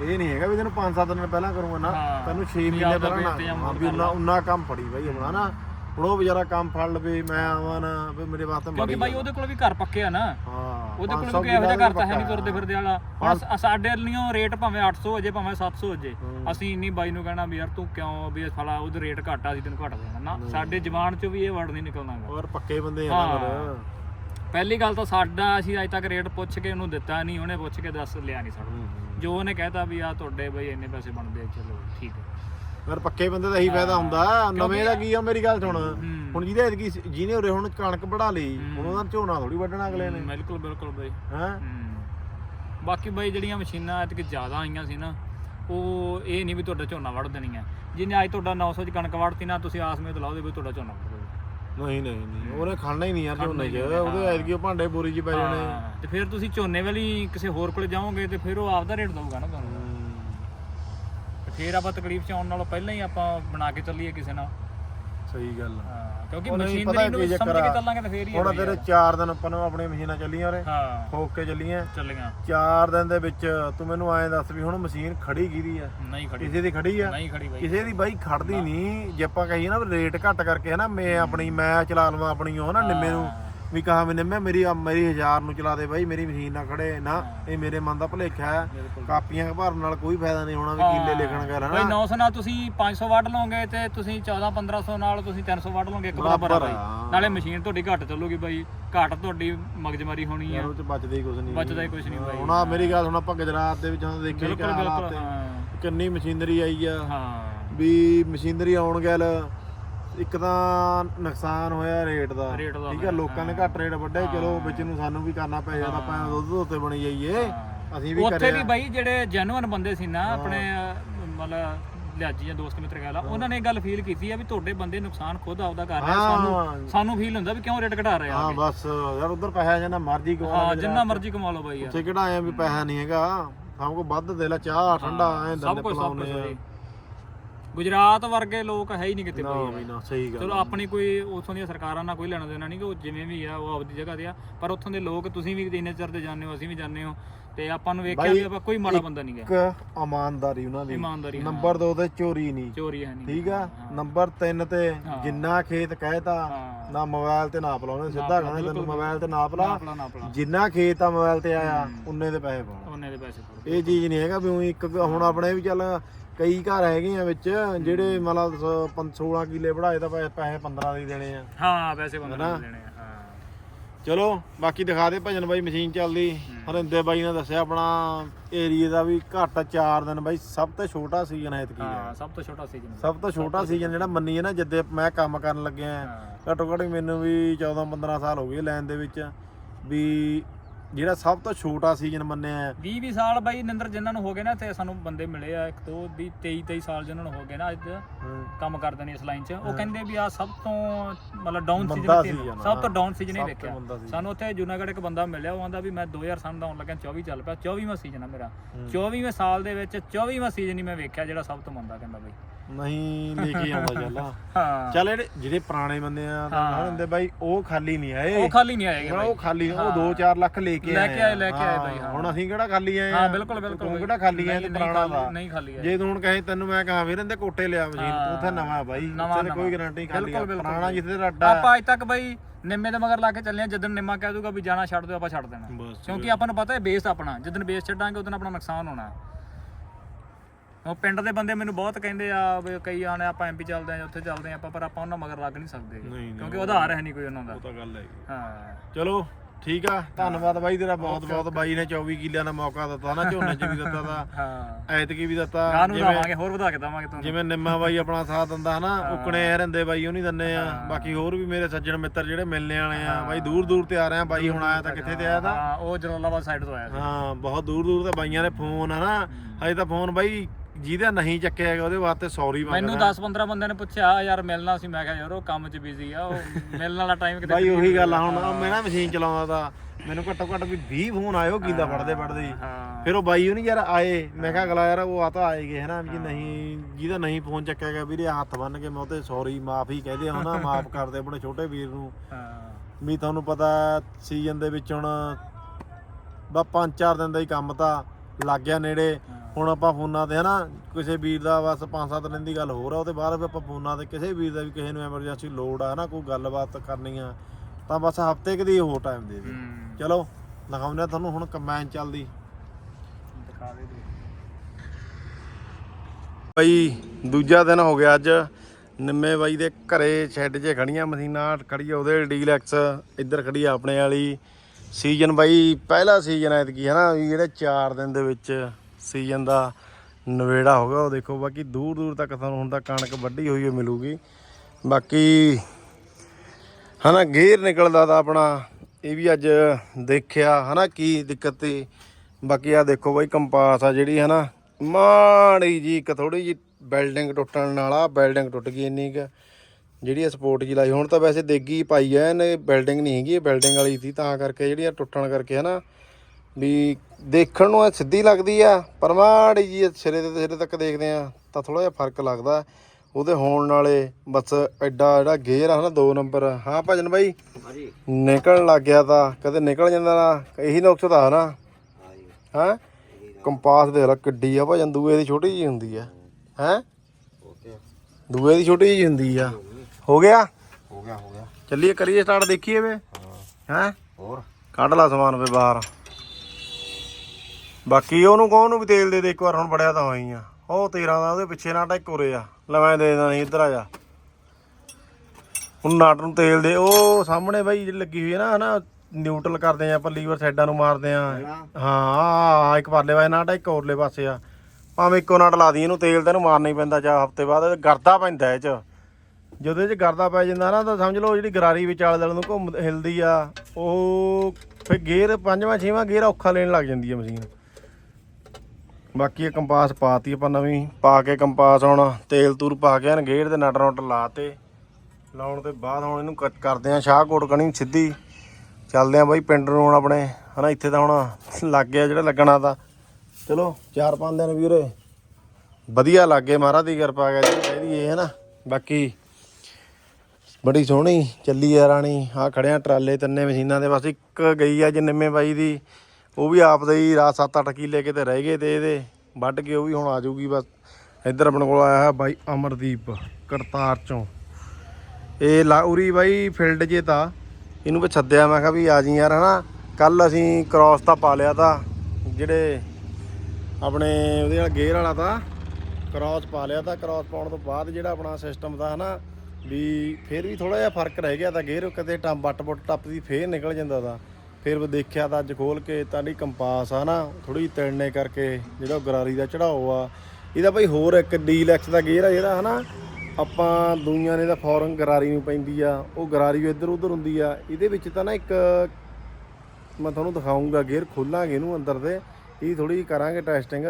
ਇਹ ਨਹੀਂ ਹੈਗਾ ਵੀ ਤੈਨੂੰ 5-7 ਦਿਨ ਪਹਿਲਾਂ ਕਰੂੰਗਾ ਨਾ ਹਾਂ। ਤੈਨੂੰ 6 ਵੀ ਮਹੀਨੇ ਆਪਦਾ ਪਹਿਲਾਂ ਇੰਤਜ਼ਾਮ ਨਾ। ਹੋਰ ਵੀ ਉਨਾ ਉਨਾ ਕੰਮ ਫੜੀ ਬਾਈ ਆਪਣਾ ਨਾ। ਹੁਣ ਉਹ ਵਿਚਾਰਾ ਕੰਮ ਫੜ ਲਵੇ ਮੈਂ ਆਵਾਂ ਨਾ ਵੀ ਮੇਰੇ ਵਾਸਤੇ ਕਿਉਂਕਿ ਮਾੜੀ ਬਾਈ ਉਹਦੇ ਕੋਲ ਵੀ ਘਰ ਪੱਕੇ ਆ ਨਾ। ਹਾਂ ਉਹਦੇ ਕੋਲ 500 ਕੋਈ ਇਹੋ ਜਿਹਾ ਕਿੱਲਾ ਘਰ ਤਾਂ ਹੈ ਨਹੀਂ। ਤੁਰਦੇ ਫਿਰਦੇ ਵਾਲਾ। ਹੁਣ ਸ- ਸਾਡੇ ਵਾਲੀਓ ਰੇਟ ਭਾਵੇਂ 800 ਹੋ ਜੇ ਭਾਵੇਂ 700 ਹੋ। ਜੇ ਅਸੀਂ ਇੰਨੀ ਬਾਈ ਨੂੰ ਕਹਿਣਾ ਵੀ ਯਾਰ ਤੂੰ ਕਿਉਂ ਵੀ ਫਲਾ ਉਹਦੇ ਰੇਟ ਘੱਟ ਅਸੀਂ ਤੈਨੂੰ ਘੱਟ ਦੇਣਾ। ਨਾ ਸਾਡੇ ਜਵਾਨ ਚੋਂ ਵੀ ਇਹ ਵਰਡ ਨਹੀਂ ਨਿਕਲਣਾਗਾ ਹੋਰ ਪੱਕੇ ਬੰਦੇ ਆ ਨਾ ਫਿਰ। ਪਹਿਲੀ ਗੱਲ ਤਾਂ ਸਾਡਾ ਅਸੀਂ ਅਜੇ ਤੱਕ ਰੇਟ ਪੁੱਛ ਕੇ ਉਹਨੂੰ ਦਿੱਤਾ ਨਹੀਂ ਉਹਨੇ ਪੁੱਛ ਕੇ ਦੱਸ ਲਿਆ ਨਹੀਂ ਸਾਡਾ ਜੋ ਉਹਨੇ ਕਹਿਤਾ ਵੀ ਆ ਤੁਹਾਡੇ ਬਈ ਇੰਨੇ ਪੈਸੇ ਬਣਦੇ ਆ ਚਲੋ ਠੀਕ ਹੈ। ਫਿਰ ਪੱਕੇ ਬੰਦੇ ਦਾ ਇਹੀ ਫਾਇਦਾ ਹੁੰਦਾ ਨਵੇਂ ਦਾ ਕੀ ਆ ਮੇਰੀ ਗੱਲ ਸੁਣ। ਹੂੰ। ਹੁਣ ਜਿਹਦੇ ਐਤਕੀ ਜਿਹਨੇ ਉਰੇ ਹੁਣ ਕਣਕ ਵਢਾ ਲਈ ਹੁਣ ਉਹਦਾ ਝੋਨਾ ਥੋੜੀ ਵੱਢਣਾ ਅਗਲੇ ਨੇ। ਬਿਲਕੁਲ ਬਿਲਕੁਲ ਬਈ। ਹੈ? ਹੂੰ। ਬਾਕੀ ਬਈ ਜਿਹੜੀਆਂ ਮਸ਼ੀਨਾਂ ਐਤਕ ਜ਼ਿਆਦਾ ਆਈਆਂ ਸੀ ਨਾ ਉਹ ਇਹ ਨਹੀਂ ਵੀ ਤੁਹਾਡਾ ਝੋਨਾ ਵੱਢ ਦੇਣੀਆਂ। ਜਿਹਨੇ ਅੱਜ ਤੁਹਾਡਾ 900 ਚ ਕਣਕ ਵੱਢਤੀ ਨਾ ਤੁਸੀਂ ਆਸ ਮੇਦ ਲਾਓ ਦੇ ਵੀ ਤੁਹਾਡਾ ਝੋਨਾ ਵੱਢ ਨਹੀਂ ਨਹੀਂ ਨਹੀਂ। ਉਹਨੇ ਖਾਣਾ ਹੀ ਨਹੀਂ ਯਾਰ ਝੋਨੇ 'ਚ। ਉਹਦੇ ਐਤਕੀ ਉਹ ਭਾਂਡੇ ਬੋਰੀ 'ਚ ਪੈ ਜਾਣੇ ਹਾਂ, ਤੇ ਫਿਰ ਤੁਸੀਂ ਝੋਨੇ ਵਾਲੀ ਕਿਸੇ ਹੋਰ ਕੋਲ ਜਾਓਗੇ ਤੇ ਫਿਰ ਉਹ ਆਪਦਾ ਰੇਟ ਦਊਗਾ ਨਾ ਤੁਹਾਨੂੰ। ਤੇ ਫਿਰ ਆਪਾਂ ਤਕਲੀਫ ਚ ਆਉਣ ਨਾਲੋਂ ਪਹਿਲਾਂ ਹੀ ਆਪਾਂ ਬਣਾ ਕੇ ਚੱਲੀਏ ਕਿਸੇ ਨਾਲ। ਸਹੀ ਗੱਲ ਆ। ਹਾਂ। ਕਿਉਂਕਿ ਉਹ ਨਹੀਂ, ਪਤਾ ਮਸ਼ੀਨਰੀ ਨੂੰ ਕੀ ਸਮਝ ਚੱਕਰ ਕੇ ਆ। ਚੱਲਾਂਗੇ ਤਾਂ ਫੇਰ ਹੀ ਹੁਣ ਤੇਰੇ 4 ਦਿਨ ਆਪਾਂ ਨੂੰ ਆਪਣੀਆਂ ਮਸ਼ੀਨਾਂ ਚੱਲੀਆਂ ਉਰੇ ਹਾਂ। ਠੋਕ ਕੇ ਚੱਲੀਆਂ। ਚੱਲੀਆਂ। 4 ਦਿਨ ਦੇ ਵਿੱਚ ਤੂੰ ਮੈਨੂੰ ਐਂ ਦੱਸ ਵੀ ਹੁਣ ਮਸ਼ੀਨ ਖੜੀ ਕਿਹਦੀ ਆ? ਨਹੀਂ ਖੜੀ। ਕਿਸੇ ਦੀ ਖੜੀ ਆ? ਨਹੀਂ ਖੜੀ ਬਾਈ। ਕਿਸੇ ਦੀ ਬਾਈ ਖੜਦੀ ਨਹੀਂ। ਜੇ ਆਪਾਂ ਕਹੀਏ ਨਾ ਵੀ ਰੇਟ ਘੱਟ ਕਰਕੇ ਹੈ ਨਾ ਮੈਂ ਆਪਣੀ ਮੈਂ ਚਲਾ ਲਵਾਂ ਆਪਣੀ ਉਹ ਨਾ ਨਿੰਮੇ ਨੂੰ। ਵੀ ਕਹਾ ਵੀ ਨਿੰਮੇ ਮੇਰੀ ਮੇਰੀ 1000 ਨੂੰ ਚਲਾ ਦੇ ਬਾਈ ਮੇਰੀ ਮਸ਼ੀਨ ਨਾ ਖੜੇ ਨਾ ਇਹ ਮੇਰੇ ਮਨ ਦਾ ਭੁਲੇਖਾ ਹੈ। ਕਾਪੀਆਂ ਭਰਨ ਨਾਲ ਕੋਈ ਫਾਇਦਾ ਨਹੀਂ ਹੋਣਾ ਵੀ ਕੀਲੇ ਲਿਖਣ ਗੱਲ ਬਾਈ ਹੈ 900 ਨਾਲ ਤੁਸੀਂ 500 ਵਾਟ ਲਓਗੇ ਤੇ ਤੁਸੀਂ 14 1500 ਨਾਲ ਤੁਸੀਂ 300 ਵਾਟ ਲਓਗੇ ਇੱਕ ਬਰਾਬਰ ਆ। ਬਾਈ। ਨਾਲੇ ਮਸ਼ੀਨ ਤੁਹਾਡੀ ਘੱਟ ਚੱਲੂਗੀ ਬਾਈ। ਘੱਟ ਤੁਹਾਡੀ ਮਗਜਮਾਰੀ ਹੋਣੀ ਆ। ਯਾਰ ਉਹ ਚ ਬਚਦੇ ਹੀ ਕੁਝ ਨਹੀਂ। ਬਚਦਾ ਹੀ ਕੁਝ ਨਹੀਂ ਬਾਈ। ਹੁਣ ਆ ਮੇਰੀ ਗੱਲ ਹੁਣ ਆਪਾਂ ਗੁਜਰਾਤ ਦੇ ਵਿੱਚ ਹੁਣ ਦੇਖੇ ਕਿ ਹਾਂ। ਕਿੰਨੀ ਮਸ਼ੀਨਰੀ ਆਈ ਆ। ਹਾਂ। ਵੀ ਮਸ਼ੀਨਰੀ ਆਉਣ ਗੱਲ ਇੱਕ ਤਾਂ ਨੁਕਸਾਨ ਹੋਇਆ ਰੇਟ ਦਾ। ਰੇਟ ਦਾ ਠੀਕ ਹੈ ਲੋਕਾਂ ਨੇ ਘੱਟ ਰੇਟ ਵੱਡੇ ਚਲੋ ਵਿੱਚ ਨੂੰ ਸਾਨੂੰ ਵੀ ਕਰਨਾ ਪੈ ਜਾਂਦਾ ਆਪਾਂ ਦੁੱਧ ਉੱਤੇ ਬਣੀ ਜਾਈਏ। ਅਸੀਂ ਵੀ ਉੱਥੇ ਕਰਿਆ। ਵੀ ਬਾਈ ਜਿਹੜੇ ਜੈਨੂਅਨ ਬੰਦੇ ਸੀ ਨਾ ਆਪਣੇ ਮਤਲਬ ਲਿਆਜੀ ਜਾਂ ਦੋਸਤ ਮਿੱਤਰ ਗੱਲ ਆ ਉਹਨਾਂ ਨੇ ਗੱਲ ਫੀਲ ਕੀਤੀ ਆ ਵੀ ਤੁਹਾਡੇ ਬੰਦੇ ਨੁਕਸਾਨ ਖੁਦ ਆਪਦਾ ਕਰ ਰਹੇ ਸਾਨੂੰ ਸਾਨੂੰ ਫੀਲ ਹੁੰਦਾ ਵੀ ਕਿਉਂ ਰੇਟ ਘਟਾ ਰਹੇ ਆ ਹਾਂ ਬਸ ਯਾਰ ਉਧਰ ਪੈਸਾ ਜਿੰਨਾ ਮਰਜ਼ੀ ਕਮਾ ਹਾਂ ਜਿੰਨਾ ਮਰਜ਼ੀ ਕਮਾ ਲਓ ਬਾਈ। ਯਾਰ ਉੱਥੇ ਕਿਹੜਾ ਆਇਆ ਵੀ ਪੈਸਾ ਨਹੀਂ ਹੈਗਾ। ਸਭ ਕੋ ਵੱਧ ਦੇ ਲੈ ਚਾਹ ਠੰਡਾ ਐ ਦੰਦੇ ਪਲਾਉਨੇ ਆ। ਗੁਜਰਾਤ ਵਰਗੇ ਲੋਕ ਹੈ ਹੀ ਨਹੀਂ ਕਿਤੇ ਨਾ ਵੀ ਨਾ ਸਹੀ ਗੱਲ ਚਲੋ ਆਪਣੀ ਕੋਈ ਉਥੋਂ ਦੀਆਂ ਸਰਕਾਰਾਂ ਨਾਲ ਕੋਈ ਲੈਣਾ ਦੇਣਾ ਨਹੀਂ ਕਿ ਉਹ ਜਿਵੇਂ ਵੀ ਆ ਉਹ ਆਪਦੀ ਜਗ੍ਹਾ ਤੇ ਆ। ਪਰ ਉੱਥੋਂ ਦੇ ਲੋਕ ਤੁਸੀਂ ਵੀ ਇੰਨੇ ਚਿਰ ਦੇ ਜਾਂਦੇ ਹੋ ਅਸੀਂ ਵੀ ਜਾਂਦੇ ਹੋ। ਤੇ ਆਪਾਂ ਨੂੰ ਵੇਖਿਆ ਵੀ ਆਪਾਂ ਕੋਈ ਮਾੜਾ ਬੰਦਾ ਨਹੀਂ ਗਿਆ ਇੱਕ ਇਮਾਨਦਾਰੀ ਉਹਨਾਂ ਦੀ। ਇਮਾਨਦਾਰੀ ਹਾਂ। ਨੰਬਰ 2 ਤੇ ਚੋਰੀ ਨਹੀਂ। ਚੋਰੀ ਹੈ ਨਹੀਂ। ਠੀਕ ਆ? ਨੰਬਰ 3 ਤੇ ਜਿੰਨਾ ਖੇਤ ਕਹਿਤਾ ਹਾਂ। ਨਾ ਮੋਬਾਈਲ ਤੇ ਨਾਪ ਲਾਉਣੇ ਸਿੱਧਾ ਕਹਿੰਦੇ ਤੈਨੂੰ ਮੋਬਾਈਲ ਤੇ ਨਾਪ ਲਾ। ਨਾਪਲਾ ਨਾਪਲਾ ਜਿੰਨਾ ਖੇਤ ਆ ਮੋਬਾਈਲ ਤੇ ਆਇਆ ਉਨੇ ਦੇ ਪੈਸੇ ਪਾਉਣੇ। ਉਹਨੇ ਦੇ ਪੈਸੇ ਫੜ ਇਹ ਚੀਜ਼ ਨਹੀਂ ਹੈਗਾ ਵੀ ਊਂ ਇੱਕ ਹੁਣ ਆਪਣੇ ਵੀ ਚੱਲ ਕਈ ਘਰ ਹੈਗੇ ਆ ਵਿੱਚ ਜਿਹੜੇ ਮਤਲਬ 16 ਕਿੱਲੇ ਵੜਾਏ ਤਾਂ ਪੈਸੇ ਪੈਸੇ 15 ਦੇ ਦੇਣੇ ਆ। ਹਾਂ ਪੈਸੇ ਬੰਦੇ ਨੂੰ ਦੇਣੇ ਆ ਹਾਂ। ਚਲੋ ਬਾਕੀ ਦਿਖਾ ਦੇ ਭਜਨ ਬਾਈ ਮਸ਼ੀਨ ਚੱਲਦੀ। ਹਰਿੰਦੇ ਬਾਈ ਨੇ ਦੱਸਿਆ ਆਪਣਾ ਏਰੀਏ ਦਾ ਵੀ ਘੱਟ 4 ਦਿਨ ਬਾਈ ਸਭ ਤੋਂ ਛੋਟਾ ਸੀਜ਼ਨ ਹੈ ਕੀ ਹੈ ਸਭ ਤੋਂ ਛੋਟਾ ਸੀਜ਼ਨ ਸਭ ਤੋਂ ਛੋਟਾ ਸੀਜ਼ਨ ਜਿਹੜਾ ਮੰਨੀਏ ਨਾ ਜਿੱਦੇ ਮੈਂ ਕੰਮ ਕਰਨ ਲੱਗਿਆ। ਹਾਂ। ਘੱਟੋ ਘੱਟ ਮੈਨੂੰ ਵੀ 14 15 ਸਾਲ ਹੋ ਗਏ ਲਾਈਨ ਦੇ ਵਿੱਚ ਵੀ ਜਿਹੜਾ ਸਭ ਤੋਂ ਛੋਟਾ ਸੀਜ਼ਨ ਮੰਨਿਆ ਹੈ। 20 20 ਸਾਲ ਬਾਈ ਨਿੰਦਰ ਜਿਨ੍ਹਾਂ ਨੂੰ ਹੋ ਗਏ ਨਾ ਤੇ ਸਾਨੂੰ ਬੰਦੇ ਮਿਲੇ ਆ ਇੱਕ ਦੋ 20 23 23 ਸਾਲ ਜਿਨ੍ਹਾਂ ਨੂੰ ਹੋ ਗਏ ਨਾ ਅੱਜ ਕੰਮ ਕਰਦੇ ਨੇ ਇਸ ਲਾਈਨ 'ਚ। ਉਹ ਕਹਿੰਦੇ ਵੀ ਆ ਸਭ ਤੋਂ ਮਤਲਬ ਡਾਊਨ ਸੀਜ਼ਨ ਸਭ ਤੋਂ। ਡਾਊਨ ਸੀਜ਼ਨ ਹੀ season। ਸਾਨੂੰ ਉੱਥੇ ਜੁਨਾਗੜ੍ਹ ਇੱਕ ਬੰਦਾ ਮਿਲਿਆ ਉਹ ਆਂਦਾ ਵੀ ਮੈਂ 2000 ਦਾ ਆਉਣ ਲੱਗਾ 24 ਚੱਲ ਪਿਆ 24ਵਾਂ ਸੀਜ਼ਨ ਆ ਮੇਰਾ। 24ਵੇਂ ਸਾਲ ਦੇ ਵਿੱਚ 24ਵਾਂ ਸੀਜ਼ਨ ਹੀ ਮੈਂ ਵੇਖਿਆ ਜਿਹੜਾ ਸਭ ਤੋਂ ਮੰਦਾ ਕਹਿੰਦਾ ਬਾਈ। ਨਹੀਂ ਲੈ ਕੇ ਆਉਂਦਾ ਚੱਲ। ਹਾਂ। ਚੱਲ ਜਿਹੜੇ ਜਿਹੜੇ ਪੁਰਾਣੇ ਬੰਦੇ ਆ ਤਾਂ ਹਰਿੰਦੇ ਬਾਈ ਉਹ ਖਾਲੀ ਨਹੀਂ ਆਏ। ਉਹ ਖਾਲੀ ਨਹੀਂ ਆਏਗੇ ਬਾਈ। ਉਹ ਖਾਲੀ ਉਹ 2-4 ਲੱਖ ਲੈ ਕੇ ਲੈ ਕੇ ਆਏ, ਲੈ ਕੇ ਆਏ ਬਾਈ, ਹਾਂ। ਹੁਣ ਅਸੀਂ ਕਿਹੜਾ ਖਾਲੀ ਆਏ ਹਾਂ? ਬਿਲਕੁਲ ਬਿਲਕੁਲ ਤੂੰ ਕਿਹੜਾ ਖਾਲੀ ਆਏ ਤੇ ਪੁਰਾਣਾ ਦਾ ਨਹੀਂ ਖਾਲੀ ਹੈ ਜੇ ਤੂੰ ਹੁਣ ਕਹੇ ਤੈਨੂੰ ਮੈਂ ਕਹਾਂ ਵੀਰ ਇਹਦੇ ਕੋਟੇ ਲਿਆ ਮਸ਼ੀਨ ਤੂੰ ਉੱਥੇ ਨਵਾਂ ਬਾਈ ਨਵਾਂ- ਉੱਥੇ ਤੇ ਕੋਈ। ਗਾਰੰਟੀ ਖਾਲੀ ਪੁਰਾਣਾ ਜਿੱਥੇ ਰੱਡਾ ਆਪਾਂ ਅੱਜ ਤੱਕ ਬਾਈ ਨਿੰਮੇ ਦੇ ਮਗਰ ਲਾ ਕੇ ਚੱਲੇ ਆ ਜਦੋਂ ਨਿੰਮਾ ਕਹਿ ਦੂਗਾ ਵੀ ਜਾਣਾ ਛੱਡ ਦਿਓ ਆਪਾਂ ਛੱਡ ਦੇਣਾ। ਕਿਉਂਕਿ ਆਪਾਂ ਨੂੰ ਪਤਾ ਹੈ ਬੇਸ ਆਪਣਾ ਜਦੋਂ ਬੇਸ ਛੱਡਾਂਗੇ ਉਦੋਂ ਆਪਣਾ ਨੁਕਸਾਨ ਹੋਣਾ। ਉਹ ਪਿੰਡ ਦੇ ਬੰਦੇ ਮੈਨੂੰ ਬਹੁਤ ਕਹਿੰਦੇ ਆ ਵੀ ਕਈ ਆਣੇ ਆਪਾਂ ਐਮਪੀ ਚੱਲਦੇ ਆ ਉੱਥੇ ਚੱਲਦੇ ਆ ਆਪਾਂ ਪਰ ਆਪਾਂ ਉਹਨਾਂ ਮਗਰ ਲੱਗ ਨਹੀਂ ਸਕਦੇ ਨਹੀਂ, ਕਿਉਂਕਿ ਆਧਾਰ ਹੈ ਨਹੀਂ ਕੋਈ ਉਹਨਾਂ ਦਾ। ਉਹ ਤਾਂ ਗੱਲ ਹੈ ਹਾਂ। ਚਲੋ ਠੀਕ ਆ। ਧੰਨਵਾਦ ਬਾਈ ਤੇਰਾ ਬਹੁਤ ਬਹੁਤ ਬਾਈ ਨੇ 24 ਕਿੱਲਿਆਂ ਦਾ ਮੌਕਾ ਦਿੱਤਾ ਨਾ ਝੋਨੇ 'ਚ ਵੀ ਦਿੱਤਾ ਦਾ *laughs* ਹਾਂ। ਐਤਕੀ ਵੀ ਦਿੱਤਾ। ਨੂੰ ਲਾਵਾਂਗੇ ਹੋਰ ਵਧਾ ਕੇ ਦਵਾਂਗੇ ਤੁਹਾਨੂੰ। ਜਿਵੇਂ ਨਿੰਮਾ ਬਾਈ ਆਪਣਾ ਸਾਥ ਦਿੰਦਾ ਹਨਾ ਉਕਣੇ ਰਹਿੰਦੇ ਬਾਈ ਉਹ ਨਹੀਂ ਦਿੰਦੇ ਆ। ਬਾਕੀ ਹੋਰ ਵੀ ਮੇਰੇ ਸੱਜਣ ਮਿੱਤਰ ਜਿਹੜੇ ਮਿਲਣੇ ਵਾਲੇ ਆ ਬਾਈ ਦੂਰ ਦੂਰ ਤੇ ਆ ਰਹੇ ਆ ਬਾਈ ਹੁਣ ਆਇਆ ਤਾਂ ਕਿੱਥੇ ਤੇ ਆਇਆ ਤਾਂ? ਹਾਂ ਉਹ ਜਲਾਲਾਬਾਦ ਸਾਈਡ ਤੋਂ ਆਇਆ ਸੀ। ਹਾਂ ਬਹੁਤ ਦੂਰ ਦੂਰ ਤੇ ਬਾਈਆਂ ਦੇ ਫੋਨ ਆ ਨਾ। ਹਜੇ ਤਾਂ ਫੋਨ ਬਾਈ ਜਿਹਦਾ ਨਹੀਂ ਚੱਕਿਆ ਹੈਗਾ ਉਹਦੇ ਵਾਸਤੇ ਸੌਰੀ ਮੈਨੂੰ ਮੰਗਦਾ 10 15 ਬੰਦਿਆਂ ਨੇ ਪੁੱਛਿਆ ਯਾਰ ਮਿਲਣਾ ਸੀ। ਮੈਂ ਕਿਹਾ ਯਾਰ ਉਹ ਕੰਮ 'ਚ ਬਿਜ਼ੀ ਆ ਉਹ ਮਿਲਣ ਵਾਲਾ ਟਾਈਮ ਕਿਤੇ ਬਾਈ ਉਹੀ ਗੱਲ ਆ ਹੁਣ ਮੈਂ ਨਾ ਮਸ਼ੀਨ ਚਲਾਉਂਦਾ ਤਾਂ ਮੈਨੂੰ ਘੱਟੋ ਘੱਟ ਵੀ 20 ਫੋਨ ਆਇਓ ਕੀਦਾ ਫੜਦੇ ਫੜਦੇ ਹੀ। ਹਾਂ। ਫਿਰ ਉਹ ਬਾਈ ਉਹ ਨਹੀਂ ਯਾਰ ਆਏ। ਮੈਂ ਕਿਹਾ ਅਗਲਾ ਯਾਰ ਉਹ ਆ ਤਾਂ ਆਏਗੇ ਹਨਾ ਵੀ ਨਹੀਂ ਜਿਹਦਾ ਨਹੀਂ ਫੋਨ ਚੱਕਿਆ ਗਿਆ ਵੀਰੇ ਹੱਥ ਬੰਨ ਕੇ ਮੈਂ ਉਹਤੇ ਸੌਰੀ ਮਾਫੀ ਕਹਦੇ ਨਾ ਮਾਫ ਕਰਦੇ ਆਪਣੇ ਛੋਟੇ ਵੀਰ ਨੂੰ। ਹਾਂ। ਵੀ ਤੁਹਾਨੂੰ ਪਤਾ ਸੀਜ਼ਨ ਦੇ ਵਿੱਚ ਹੁਣ ਬਾ ਪੰਜ ਚਾਰ ਦਿਨ ਦਾ ਹੀ ਕੰਮ ਤਾਂ ਲੱਗ ਗਿਆ ਨੇੜੇ। ਹੁਣ ਆਪਾਂ ਫੋਨਾਂ ਤੇ ਹਨਾ ਕਿਸੇ ਵੀਰ ਦਾ ਬਸ 5-7 ਦਿਨ ਦੀ ਗੱਲ ਹੋਰ ਆ ਉਹਦੇ ਬਾਅਦ ਵੀ ਆਪਾਂ ਫੋਨਾਂ ਤੇ ਕਿਸੇ ਵੀਰ ਦਾ ਵੀ ਕਿਸੇ ਨੂੰ ਐਮਰਜੈਂਸੀ ਲੋੜ ਆ ਹਨਾ ਕੋਈ ਗੱਲਬਾਤ ਕਰਨੀ ਆ ਤਾਂ ਬਸ ਹਫ਼ਤੇ ਕੁ ਦੀ ਹੋਰ ਟਾਈਮ ਦੇ ਦੇ ਚਲੋ ਦਿਖਾਉਂਦੇ ਆ ਤੁਹਾਨੂੰ ਹੁਣ ਕੰਬਾਈਨ ਚੱਲਦੀ। ਦਿਖਾ ਦੇ ਦੇ। ਬਾਈ ਦੂਜਾ ਦਿਨ ਹੋ ਗਿਆ ਅੱਜ। ਨਿੰਮੇ ਬਾਈ ਦੇ ਘਰੇ ਸ਼ੈੱਡ 'ਚ ਖੜੀਆਂ ਮਸ਼ੀਨਾਂ ਖੜੀ ਉਹਦੇ ਡੀਲੈਕਸ ਇੱਧਰ ਖੜੀ ਆ ਆਪਣੇ ਵਾਲੀ। ਸੀਜ਼ਨ ਬਾਈ ਪਹਿਲਾ ਸੀਜ਼ਨ ਐਤਕੀ ਹੈ ਨਾ ਵੀ ਜਿਹੜੇ 4 ਦਿਨ ਦੇ ਵਿੱਚ ਸੀਜ਼ਨ ਦਾ ਨਵੇੜਾ ਹੋ ਗਿਆ, ਉਹ ਦੇਖੋ ਬਾਕੀ ਦੂਰ ਦੂਰ ਤੱਕ ਤੁਹਾਨੂੰ ਹੁਣ ਤਾਂ ਕਣਕ ਵੱਢੀ ਹੋਈ ਓ ਮਿਲੂਗੀ। ਬਾਕੀ ਹਨਾ, ਗੇਰ ਨਿਕਲਦਾ ਤਾਂ ਆਪਣਾ, ਇਹ ਵੀ ਅੱਜ ਦੇਖਿਆ, ਹਨਾ ਕੀ ਦਿੱਕਤ ਤੇ ਬਾਕੀ ਆ ਦੇਖੋ ਬਾਈ, ਕੰਪਾਸ ਆ ਜਿਹੜੀ, ਹਨਾ, ਮਾੜੀ ਜੀ ਇੱਕ ਥੋੜੀ ਜੀ ਬਿਲਡਿੰਗ ਟੁੱਟਣ ਨਾਲ ਆ ਬਿਲਡਿੰਗ ਟੁੱਟ ਗਈ ਇੰਨੀ ਕੁ, ਜਿਹੜੀ ਸਪੋਰਟ ਜੀ ਲਾਈ। ਹੁਣ ਤਾਂ ਵੈਸੇ ਦੇਗੀ ਪਾਈ ਐ ਇਹਨੇ ਬਿਲਡਿੰਗ ਨਹੀਂ ਹੈਗੀ, ਇਹ ਬਿਲਡਿੰਗ ਵਾਲੀ ਸੀ, ਤਾਂ ਕਰਕੇ ਜਿਹੜੀ ਆ ਟੁੱਟਣ ਕਰਕੇ, ਹਨਾ ਵੀ ਦੇਖਣ ਨੂੰ ਇਹ ਸਿੱਧੀ ਲੱਗਦੀ ਆ ਪਰ ਮਾੜੀ ਜੀ ਸਿਰੇ ਦੇ ਸਿਰੇ ਤੱਕ ਦੇਖਦੇ ਆ ਤਾਂ ਥੋੜਾ ਜਿਹਾ ਫ਼ਰਕ ਲੱਗਦਾ। ਉਹਦੇ ਹੋਣ ਨਾਲੇ ਬਸ ਐਡਾ ਜਿਹੜਾ ਗੇਅਰ ਆ ਨਾ 2 ਨੰਬਰ। ਹਾਂ ਭਜਨ ਬਾਈ? ਨਿਕਲਣ ਲੱਗ ਗਿਆ ਤਾਂ ਕਦੇ ਨਿਕਲ ਜਾਂਦਾ ਨਾ ਇਹੀ ਨੁਕਸ ਤਾਂ ਨਾ। ਹਾਂਜੀ। ਹੈ? ਕੰਪਾਸ ਦੇਖ ਲੈ ਕਿੱਡੀ ਆ ਭਜਨ ਦੂਏ ਦੀ ਛੋਟੀ ਜੀ ਹੁੰਦੀ ਆ। ਹੈ। ਓਕੇ ਦੂਏ ਦੀ ਛੋਟੀ ਜੀ ਹੁੰਦੀ ਆ। ਹੋ ਗਿਆ? ਹੋ ਗਿਆ ਹੋ ਗਿਆ। ਚੱਲੀਏ ਕਰੀਏ ਸਟਾਰਟ ਦੇਖੀਏ ਵੇ। ਹਾਂ। ਹੈ? ਹੋਰ? ਕੱਢ ਲਾ ਸਮਾਨ ਵੇ ਬਾਹਰ। ਬਾਕੀ ਉਹਨੂੰ ਕਹੋ ਉਹਨੂੰ ਵੀ ਤੇਲ ਦੇ ਦੇ ਇੱਕ ਵਾਰ ਹੁਣ ਬੜਿਆ ਤਾਂ ਹੋਈ ਆ। ਉਹ 13 ਦਾ ਉਹਦੇ ਪਿੱਛੇ ਨਾ ਟੈਕ ਉਰੇ ਆ। ਲੈ ਮੈਂ ਦੇ ਸੀ ਇੱਧਰ ਆ ਜਾ। ਹੁਣ ਨਾਟ ਨੂੰ ਤੇਲ ਦੇ ਉਹ ਸਾਹਮਣੇ ਬਾਈ ਜਿਹੜੀ ਲੱਗੀ ਹੋਈ ਹੈ ਨਾ ਹਨਾ ਨਿਊਟਰਲ ਕਰਦੇ ਆ ਆਪਾਂ ਲੀਵਰ ਸਾਈਡਾਂ ਨੂੰ ਮਾਰਦੇ ਆ। ਹਾਂ ਇੱਕ ਪਾਰਲੇ ਵਾਲੇ ਨਾਟ ਇੱਕ ਹੋਰਲੇ ਪਾਸੇ ਆ। ਭਾਵੇਂ ਇੱਕੋ ਨਾਟ ਲਾ ਦੀ ਇਹਨੂੰ ਤੇਲ ਤਾਂ ਇਹਨੂੰ ਮਾਰਨਾ ਹੀ ਪੈਂਦਾ ਚਾ ਹਫ਼ਤੇ ਬਾਅਦ ਗਰਦਾ ਪੈਂਦਾ ਇਹ ਚ। ਜਦੋਂ ਇਹ ਚ ਗਰਦਾ ਪੈ ਜਾਂਦਾ ਨਾ ਤਾਂ ਸਮਝ ਲਓ ਜਿਹੜੀ ਗਰਾਰੀ ਵਿੱਚ ਆਲੇ ਦੁਆਲੇ ਨੂੰ ਘੁੰਮ ਹਿਲਦੀ ਆ ਉਹ ਫਿਰ ਗੇਅਰ ਪੰਜਵਾਂ ਛੇਵਾਂ ਗੇਅਰ ਔਖਾ ਲੈਣ ਲੱਗ ਜਾਂਦੀ ਆ ਮਸ਼ੀਨ। ਬਾਕੀ ਇਹ ਕੰਪਾਸ ਪਾਤੀ ਆਪਾਂ ਨਵੀਂ, ਪਾ ਕੇ ਕੰਪਾਸ ਹੁਣ ਤੇਲ ਤੂਰ ਪਾ ਕੇ ਐਨ ਗੇਅਰ ਦੇ ਨਟ ਨਟ ਲਾਤੇ। ਲਾਉਣ ਤੋਂ ਬਾਅਦ ਹੁਣ ਇਹਨੂੰ ਕੱਟ ਕਰਦੇ ਆ ਸ਼ਾਹਕੋਟ ਕਣੀ ਸਿੱਧੀ। ਚੱਲਦੇ ਆ ਬਾਈ ਪਿੰਡ ਨੂੰ ਹੁਣ ਆਪਣੇ, ਹਨਾ ਇੱਥੇ ਤਾਂ ਹੁਣ ਲੱਗ ਗਿਆ ਜਿਹੜਾ ਲੱਗਣਾ ਤਾਂ। ਚਲੋ, ਚਾਰ ਪੰਜ ਦਿਨ ਵੀ ਉਰੇ ਵਧੀਆ ਲੱਗੇ ਮਹਾਰਾਜ ਦੀ ਕਿਰਪਾ ਹੈ ਜੀ ਇਹਦੀ ਇਹ ਹੈ ਨਾ ਬਾਕੀ ਬੜੀ ਸੋਹਣੀ ਚੱਲੀ ਆ ਰਾਣੀ। ਆ ਖੜਿਆ ਟਰਾਲੇ, ਤਿੰਨੇ ਮਸ਼ੀਨਾਂ ਦੇ, ਬਸ ਇੱਕ ਗਈ ਆ ਜਨਮੇ ਬਾਈ ਦੀ। ਉਹ ਵੀ ਆਪ ਦਾ ਹੀ ਰਾਤ 7-8 ਕਿੱਲੇ ਕਿਤੇ ਰਹਿ ਗਏ ਤੇ ਇਹਦੇ, ਵੱਢ ਕੇ ਉਹ ਵੀ ਹੁਣ ਆ ਜਾਊਗੀ ਬਸ। ਇੱਧਰ ਆਪਣੇ ਕੋਲ ਆਇਆ ਹੈ ਬਾਈ ਅਮਰਦੀਪ ਕਰਤਾਰ ਚੋਂ। ਇਹ ਲਾਉਰੀ ਬਾਈ ਫੀਲਡ ਜੇ ਤਾਂ, ਇਹਨੂੰ ਵੀ ਸੱਦਿਆ, ਮੈਂ ਕਿਹਾ ਵੀ ਆ ਜੀ ਯਾਰ, ਹਨਾ? ਕੱਲ ਅਸੀਂ ਕ੍ਰਾਸ ਤਾਂ ਪਾ ਲਿਆ ਤਾਂ, ਜਿਹੜੇ ਆਪਣੇ ਉਹਦੇ ਨਾਲ ਗੇਅਰ ਵਾਲਾ ਤਾਂ ਕ੍ਰਾਸ ਪਾ ਲਿਆ ਤਾਂ ਕ੍ਰਾਸ ਪਾਉਣ ਤੋਂ ਬਾਅਦ ਜਿਹੜਾ ਆਪਣਾ ਸਿਸਟਮ ਦਾ, ਹਨਾ? ਵੀ ਫਿਰ ਵੀ ਥੋੜਾ ਜਿਹਾ ਫ਼ਰਕ ਰਹਿ ਗਿਆ ਤਾਂ ਗੇਅਰ ਕਦੇ ਟੰ ਬੱਟ ਬੁੱਟ ਟੱਪਦੀ ਫੇਰ ਨਿਕਲ ਜਾਂਦਾ ਤਾਂ। ਫਿਰ ਦੇਖਿਆ ਤਾਂ ਅੱਜ ਖੋਲ ਕੇ ਤਾਂ ਨਹੀਂ ਕੰਪਾਸ ਆ ਨਾ ਥੋੜੀ ਤਿੜਨੇ ਕਰਕੇ ਜਿਹੜਾ ਉਹ ਗਰਾਰੀ ਦਾ ਚੜਾਓ ਆ। ਇਹਦਾ ਭਾਈ ਹੋਰ ਇੱਕ ਡੀਲੈਕਸ ਦਾ ਗੇਅਰ ਆ ਜਿਹੜਾ, ਹਨਾ? ਆਪਾਂ ਦੁਨੀਆ ਨੇ ਤਾਂ ਫੌਰਨ ਗਰਾਰੀ ਨੂੰ ਪੈਂਦੀ ਆ, ਉਹ ਗਰਾਰੀ ਇੱਧਰ ਉੱਧਰ ਹੁੰਦੀ ਆ। ਇਹਦੇ ਵਿੱਚ ਤਾਂ ਨਾ ਇੱਕ ਮੈਂ ਤੁਹਾਨੂੰ ਦਿਖਾਉਂਗਾ ਗੇਅਰ, ਖੋਲਾਂਗੇ ਇਹਨੂੰ ਅੰਦਰ ਦੇ ਇਹ ਥੋੜੀ ਕਰਾਂਗੇ ਟੈਸਟਿੰਗ।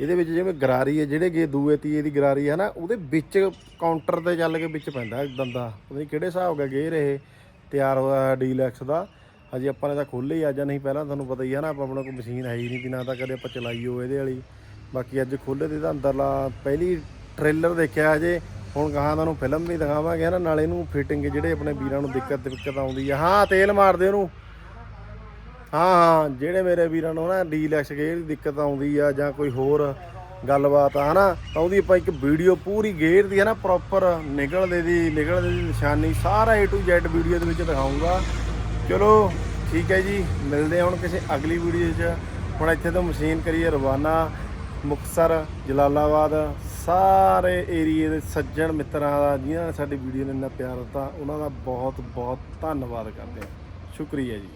ਇਹਦੇ ਵਿੱਚ ਜਿਵੇਂ ਗਰਾਰੀ ਹੈ ਜਿਹੜੇ ਗੇ ਦੂਏ ਤੀਏ ਦੀ ਗਰਾਰੀ ਹੈ ਨਾ ਉਹਦੇ ਵਿੱਚ ਕਾਊਂਟਰ ਤੇ ਚੱਲ ਕੇ ਵਿੱਚ ਪੈਂਦਾ ਦੰਦਾ। ਪਤਾ ਨਹੀਂ ਕਿਹੜੇ ਹਿਸਾਬ ਦਾ ਗੇਅਰ ਇਹ ਤਿਆਰ ਹੋਇਆ ਡੀਲੈਕਸ ਦਾ। ਹਜੇ ਆਪਾਂ ਨੇ ਤਾਂ ਖੋਲੇ ਹੀ ਅੱਜ ਨਹੀਂ, ਪਹਿਲਾਂ ਤੁਹਾਨੂੰ ਪਤਾ ਹੀ ਹੈ ਨਾ, ਆਪਾਂ ਆਪਣਾ ਕੋਈ ਮਸ਼ੀਨ ਹੈ ਹੀ ਨਹੀਂ ਬਿਨਾਂ ਤਾਂ ਕਦੇ ਆਪਾਂ ਚਲਾਈ ਹੋ ਇਹਦੇ ਵਾਲੀ। ਬਾਕੀ ਅੱਜ ਖੋਲੇ ਤੇ ਤਾਂ ਅੰਦਰਲਾ ਪਹਿਲੀ ਟ੍ਰੇਲਰ ਦੇਖਿਆ ਹਜੇ, ਹੁਣ ਕਹਾਂ ਤੁਹਾਨੂੰ ਫਿਲਮ ਵੀ ਦਿਖਾਵਾਂਗੇ ਨਾ ਨਾਲੇ ਇਹਨੂੰ ਫਿਟਿੰਗ ਜਿਹੜੇ ਆਪਣੇ ਵੀਰਾਂ ਨੂੰ ਦਿੱਕਤ ਦਿੱਕਤ ਆਉਂਦੀ ਆ। ਹਾਂ, ਤੇਲ ਮਾਰਦੇ ਉਹਨੂੰ ਹਾਂ ਹਾਂ, ਜਿਹੜੇ ਮੇਰੇ ਵੀਰਾਂ ਨੂੰ ਨਾ ਡੀਲੈਕਸ ਗੇਅਰ ਦੀ ਦਿੱਕਤ ਆਉਂਦੀ ਆ ਜਾਂ ਕੋਈ ਹੋਰ ਗੱਲਬਾਤ ਆ ਹਨਾ, ਤਾਂ ਉਹਦੀ ਆਪਾਂ ਇੱਕ ਵੀਡੀਓ ਪੂਰੀ ਗੇਅਰ ਦੀ ਹੈ ਨਾ ਪ੍ਰੋਪਰ ਨਿਕਲਦੇ ਦੀ ਨਿਕਲਦੇ ਦੀ ਨਿਸ਼ਾਨੀ, ਸਾਰਾ A to Z ਵੀਡੀਓ ਦੇ ਵਿੱਚ ਦਿਖਾਉਂਗਾ ਚਲੋ, ਠੀਕ ਹੈ ਜੀ। ਮਿਲਦੇ ਹਾਂ ਹੁਣ ਕਿਸੇ ਅਗਲੀ ਵੀਡੀਓ 'ਚ। ਹੁਣ ਇੱਥੇ ਤੋਂ ਮਸ਼ੀਨ ਕਰੀਏ ਰਵਾਨਾ, ਮੁਕਤਸਰ, ਜਲਾਲਾਬਾਦ, ਸਾਰੇ ਏਰੀਏ ਦੇ ਸੱਜਣ ਮਿੱਤਰਾਂ ਦਾ, ਜਿਨ੍ਹਾਂ ਨੇ ਸਾਡੀ ਵੀਡੀਓ ਨੂੰ ਇੰਨਾ ਪਿਆਰ ਦਿੱਤਾ, ਉਹਨਾਂ ਦਾ ਬਹੁਤ ਬਹੁਤ ਧੰਨਵਾਦ ਕਰਦੇ ਹਾਂ। ਸ਼ੁਕਰੀਆ ਜੀ।